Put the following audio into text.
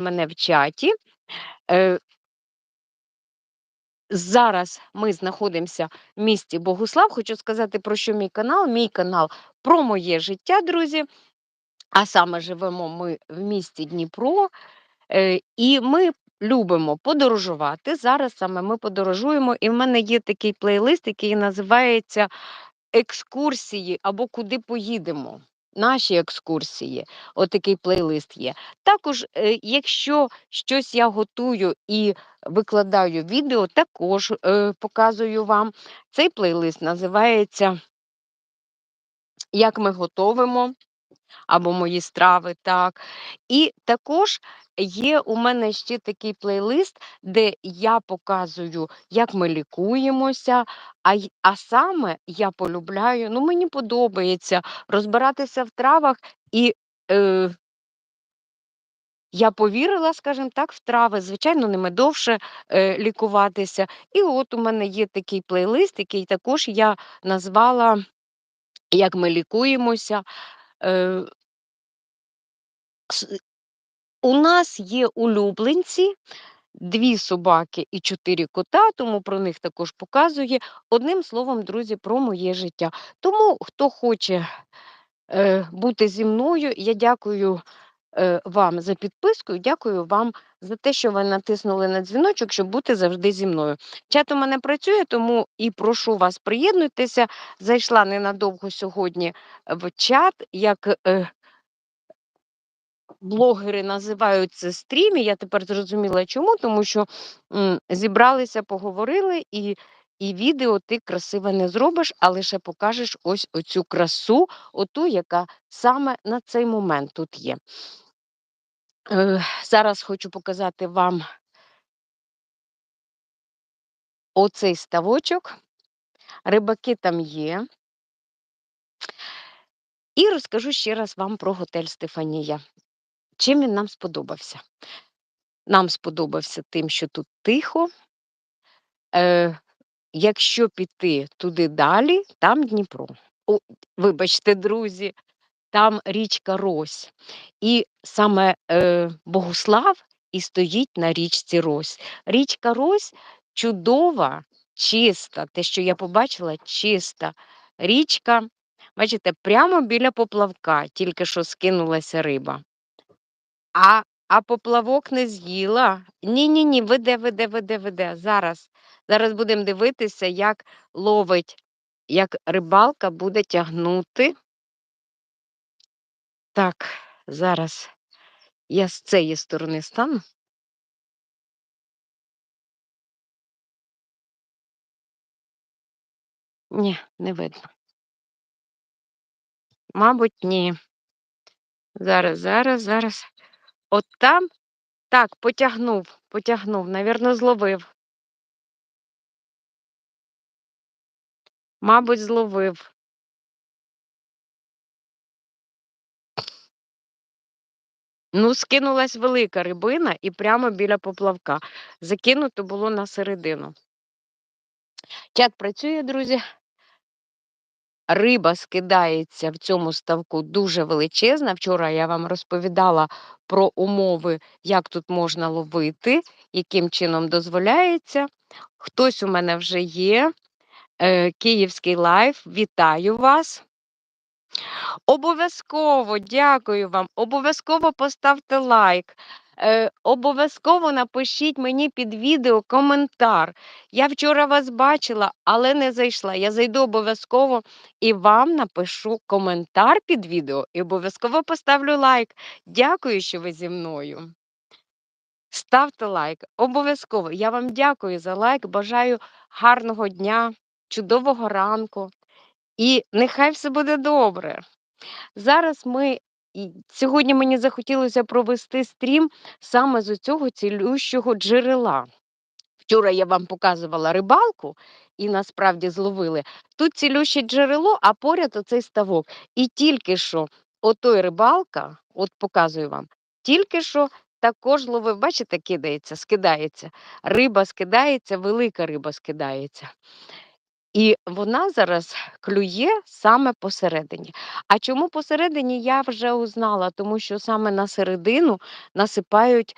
мене в чаті. Е, Зараз ми знаходимося в місті Богуслав. Хочу сказати, про що мій канал. Мій канал про моє життя, друзі. А саме живемо ми в місті Дніпро, е, і ми любимо подорожувати. Зараз саме ми подорожуємо, і в мене є такий плейлист, який називається Екскурсії або Куди поїдемо. Наші екскурсії, отакий плейлист є. Також, е, якщо щось я готую і викладаю відео, також е, показую вам. Цей плейлист називається Як ми готовимо або мої страви, так. І також є у мене ще такий плейлист, де я показую, як ми лікуємося, а, а саме я полюбляю, ну мені подобається розбиратися в травах і. Е, я повірила, скажімо так, в трави, звичайно, ними довше е, лікуватися. І от у мене є такий плейлист, який також я назвала Як ми лікуємося. Е, у нас є улюбленці, дві собаки і чотири кота, тому про них також показує. Одним словом, друзі, про моє життя. Тому, хто хоче е, бути зі мною, я дякую вам за підписку дякую вам за те, що ви натиснули на дзвіночок, щоб бути завжди зі мною. Чат у мене працює, тому і прошу вас приєднуйтеся. Зайшла ненадовго сьогодні в чат. як... Е, блогери називають це стрім, і я тепер зрозуміла чому, тому що м, зібралися, поговорили, і і відео ти красиве не зробиш, а лише покажеш ось оцю красу, оту, яка саме на цей момент тут є. Е, Зараз хочу показати вам оцей ставочок. Рибаки там є. І розкажу ще раз вам про готель Стефанія. Чим він нам сподобався? Нам сподобався тим, що тут тихо. Якщо піти туди далі, там Дніпро. О, вибачте, друзі, там річка Рось. І саме е, Богуслав і стоїть на річці Рось. Річка Рось чудова, чиста, те, що я побачила, чиста річка. Бачите, прямо біля поплавка, тільки що скинулася риба. А а поплавок не з'їла? Ні-ні ні, веде, веде, веде, веде. Зараз. Зараз будемо дивитися, як ловить, як рибалка буде тягнути. Так, зараз я з цієї сторони стану. Ні, не видно. Мабуть, ні. Зараз, зараз, зараз. От там так, потягнув, потягнув, навірно, зловив. Мабуть, зловив. Ну, скинулась велика рибина і прямо біля поплавка. Закинуто було на середину. Чат працює, друзі. Риба скидається в цьому ставку дуже величезна. Вчора я вам розповідала про умови, як тут можна ловити, яким чином дозволяється. Хтось у мене вже є. Е, Київський лайф, вітаю вас. Обов'язково дякую вам. Обов'язково поставте лайк. Е, Обов'язково напишіть мені під відео коментар. Я вчора вас бачила, але не зайшла. Я зайду обов'язково і вам напишу коментар під відео і обов'язково поставлю лайк. Дякую, що ви зі мною. Ставте лайк. Обов'язково. Я вам дякую за лайк. Бажаю гарного дня, чудового ранку. І нехай все буде добре. Зараз ми сьогодні мені захотілося провести стрім саме з цього цілющого джерела. Вчора я вам показувала рибалку і насправді зловили. Тут цілюще джерело, а поряд оцей ставок. І тільки що отой рибалка, от показую вам, тільки що також ловив, бачите, кидається, скидається. Риба скидається, велика риба скидається. І вона зараз клює саме посередині. А чому посередині, я вже узнала, тому що саме на середину насипають